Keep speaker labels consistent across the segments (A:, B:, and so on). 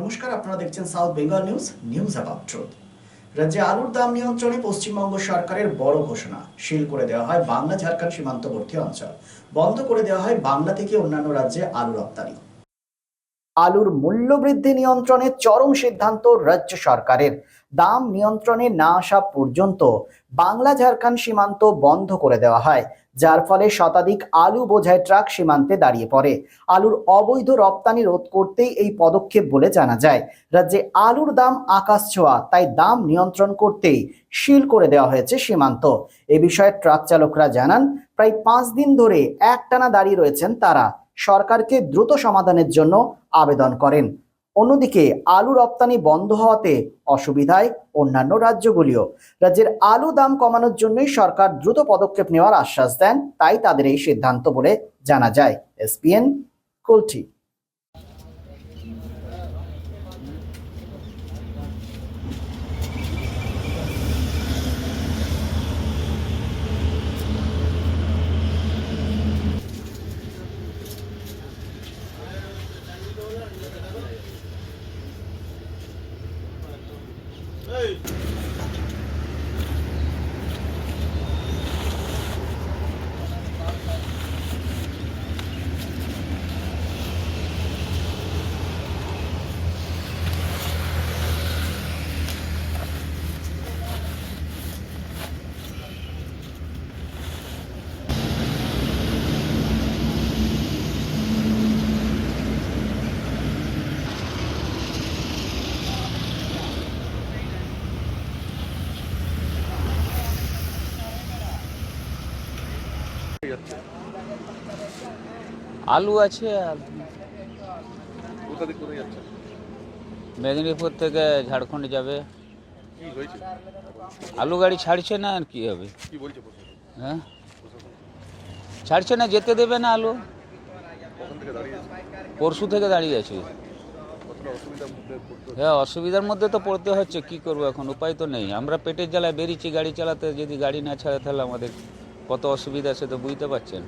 A: নমস্কার, আপনারা দেখছেন south Bengal news news about truth রাজ্যে আলুর দাম নিয়ন্ত্রণে পশ্চিমবঙ্গ সরকারের বড় ঘোষণা, সিল করে দেওয়া হয় বাংলা ঝাড়খণ্ড সীমান্তবর্তী অঞ্চল। বন্ধ করে দেওয়া হয় বাংলা থেকে অন্যান্য রাজ্যে আলু রপ্তানি। আলুর মূল্য বৃদ্ধি নিয়ন্ত্রণে চরম সিদ্ধান্ত রাজ্য সরকারের। দাম নিয়ন্ত্রণে না আসা পর্যন্ত বাংলা ঝাড়খণ্ড সীমান্ত বন্ধ করে দেওয়া হয়, যার ফলে শতাধিক আলু বোঝায় ট্রাক সীমান্তে দাঁড়িয়ে পড়ে। আলুর অবৈধ রপ্তানি রোধ করতেই এই পদক্ষেপ বলে জানা যায়। রাজ্যে আলুর দাম আকাশ ছোঁয়া, তাই দাম নিয়ন্ত্রণ করতেই সিল করে দেওয়া হয়েছে সীমান্ত। এ বিষয়ে ট্রাক চালকরা জানান, প্রায় পাঁচ দিন ধরে একটানা দাঁড়িয়ে রয়েছেন তারা। সরকারকে দ্রুত সমাধানের জন্য আবেদন করেন। অন্যদিকে আলু রপ্তানি বন্ধ হওয়াতে অসুবিধায় অন্যান্য রাজ্যগুলিও। রাজ্যের আলু দাম কমানোর জন্যই সরকার দ্রুত পদক্ষেপ নেওয়ার আশ্বাস দেন, তাই তাদের এই সিদ্ধান্ত বলে জানা যায়। এসপিএন কুলটি
B: আলু আছে আর
C: কোথা থেকে কোথায় যাচ্ছে?
B: মেদিনীপুর থেকে ঝাড়খণ্ড যাবে। আলু গাড়ি ছাড়ছে না আর কি হবে? হ্যাঁ? ছাড়ছে না যেতে দেবে না আলু। পরশু থেকে দাঁড়িয়ে আছে? হ্যাঁ অসুবিধার মধ্যে তো পড়তে হচ্ছে কি করব এখন? উপায় তো নেই। আমরা পেটের জ্বালায় বেরিয়েছি গাড়ি চালাতে যদি গাড়ি না ছাড়ে তাহলে আমাদের কত অসুবিধা সে তো বুঝতে পারছেন?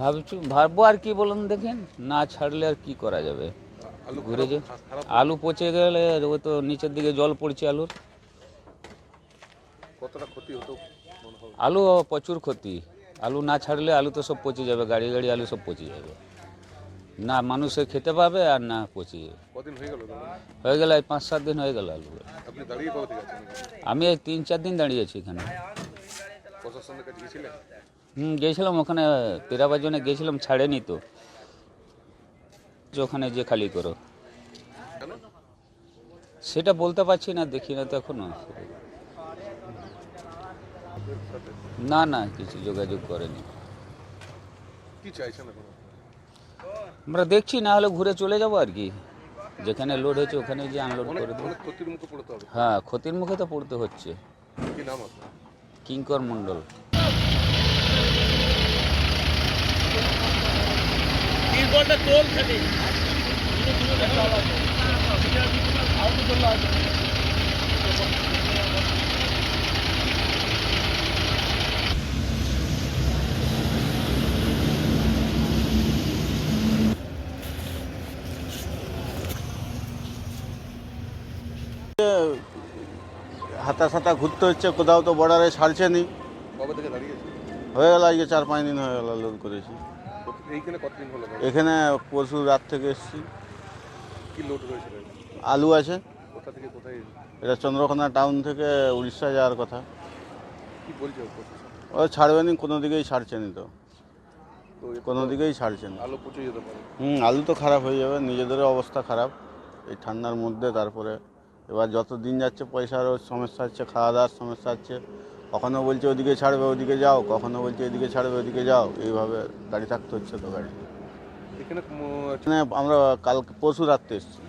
B: ভাবছি ভাববো আর কি বলুন দেখেন না ছাড়লে আর কি করা যাবে?
C: আলু
B: ঘুরে যে আলু পচে গেলে ও তো নিচের দিকে জল পড়ছে আলুর।
C: কতটা ক্ষতি হতো
B: আলু প্রচুর ক্ষতি। আলু না ছাড়লে আলু তো সব পচে যাবে গাড়ি গাড়ি আলু সব পচে যাবে। না মানুষে খেতে পাবে আর না পচে যাবে
C: কদিন হয়ে গেল
B: হয়ে গেল এই পাঁচ সাত দিন হয়ে গেল আলু। আমি এই তিন চার দিন দাঁড়িয়েছি এখানে। হুম গেছিলাম ওখানে তেরাবার জনে গেছিলাম ছাড়েনি তো। যে ওখানে যে খালি করো। সেটা বলতে পারছি না দেখি না তো
C: এখনও।
B: না না কিছু যোগাযোগ করেনি।
C: কি চাইছেন এখন?
B: আমরা দেখছি না হলে ঘুরে চলে যাব আর কি। যেখানে লোড হয়েছে ওখানে যে আনলোড
C: অনেক
B: করে দেবো।
C: ক্ষতির মুখে পড়তে হবে।
B: হ্যাঁ ক্ষতির মুখে তো পড়তে হচ্ছে।
C: কি নাম আপনার
B: কিঙ্কর মণ্ডল।
D: হাতা সাতা ঘুরতে হচ্ছে কোথাও তো বর্ডারে ছাড়ছে নি। হয়ে গেল আজকে চার পাঁচ দিন হয়ে গেল লোড করেছি? এখানে পরশু রাত থেকে এসেছি। আলু আছে। এটা চন্দ্রকোনা টাউন থেকে উড়িষ্যা যাওয়ার কথা। ও ছাড়বে নি কোনো দিকেই ছাড়ছে নি তো। কোনো দিকেই ছাড়ছে না।
C: আলু পচে যেতে পারে।
D: হুম আলু তো খারাপ হয়ে যাবে নিজেদেরও অবস্থা খারাপ। এই ঠান্ডার মধ্যে তারপরে এবার যত দিন যাচ্ছে পয়সারও সমস্যা হচ্ছে খাওয়া দাওয়ার সমস্যা হচ্ছে। কখনও বলছে ওদিকে ছাড়বে ওদিকে যাও। কখনও বলছে এদিকে ছাড়বে ওদিকে যাও। এইভাবে গাড়ি থাকতে হচ্ছে তো গাড়ি।
C: এখানে
D: এখানে আমরা কাল পরশু রাত্রে এসেছি।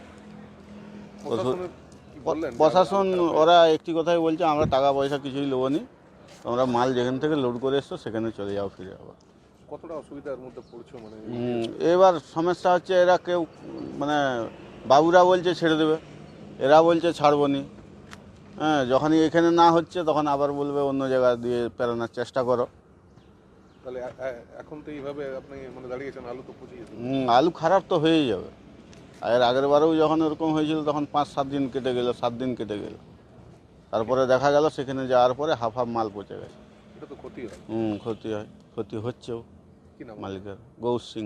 D: প্রশাসন ওরা একটি কথাই বলছে আমরা টাকা পয়সা কিছুই নেব নি তোমরা মাল যেখান থেকে লোড করে এসছো সেখানে চলে যাও ফিরে আবার
C: কতটা অসুবিধার মধ্যে পড়ছো মানে?
D: এবার সমস্যা হচ্ছে এরা কেউ মানে বাবুরা বলছে ছেড়ে দেবে। এরা বলছে ছাড়বো নি। হ্যাঁ যখনই এখানে না হচ্ছে তখন আবার বলবে অন্য জায়গা দিয়ে পেরানোর চেষ্টা করো।
C: তাহলে এখন তো এইভাবে আপনি মানে দাঁড়িয়েছেন আলু তো পচে
D: হুম, আলু খারাপ তো হয়েই যাবে। আর আগের বারেও যখন এরকম হয়েছিল তখন পাঁচ সাত দিন কেটে গেল সাত দিন কেটে গেল। তারপরে দেখা গেল সেখানে যাওয়ার পরে হাফ হাফ মাল পচে গেছে।
C: এটা তো ক্ষতি হয়।
D: হুম ক্ষতি হয় ক্ষতি হচ্ছেও মালিকের গৌর সিং।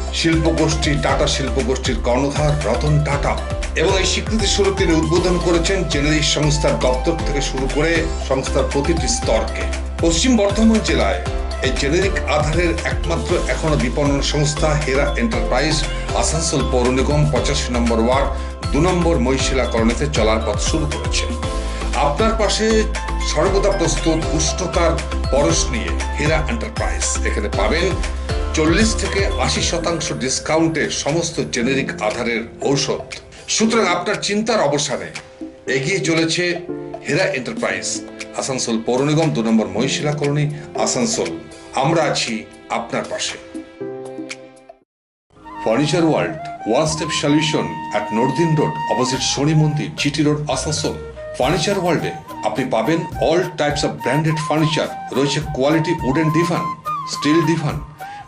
E: শিল্পগোষ্ঠী, টাটা শিল্পগোষ্ঠীর কর্ণধার রতন টাটা এবং এই স্বীকৃতি স্বরূপ তিনি উদ্বোধন করেছেন জেনেরিক সংস্থার দপ্তর থেকে শুরু করে সংস্থার প্রতিটি স্তরকে। পশ্চিম বর্ধমান জেলায় এই জেনেরিক আধারের একমাত্র এখনও বিপণন সংস্থা হেরা এন্টারপ্রাইজ আসানসোল পৌর নিগম পঁচাশি নম্বর ওয়ার্ড দু নম্বর মহিশিলা কলোনিতে চলার পথ শুরু করেছে। আপনার পাশে সর্বদা প্রস্তুত উষ্ণতার পরশ নিয়ে হেরা এন্টারপ্রাইজ। এখানে পাবেন চল্লিশ থেকে আশি শতাংশ ডিসকাউন্টে সমস্ত জেনেরিক আধারের ঔষধ। সুতরাং আপনার চিন্তার অবসানে এগিয়ে চলেছে হেরা এন্টারপ্রাইজ আসানসোল পৌর নিগম, দু নম্বর মহিশিলা কলোনি, আসানসোল। আমরা আছি আপনার পাশে। Furniture world one step solution at northern road opposite শনি মন্দির জিটি রোড আসানসোল ফার্নিচার ওয়ার্ল্ডে আপনি পাবেন all types of branded furniture রয়েছে quality wooden divan steel divan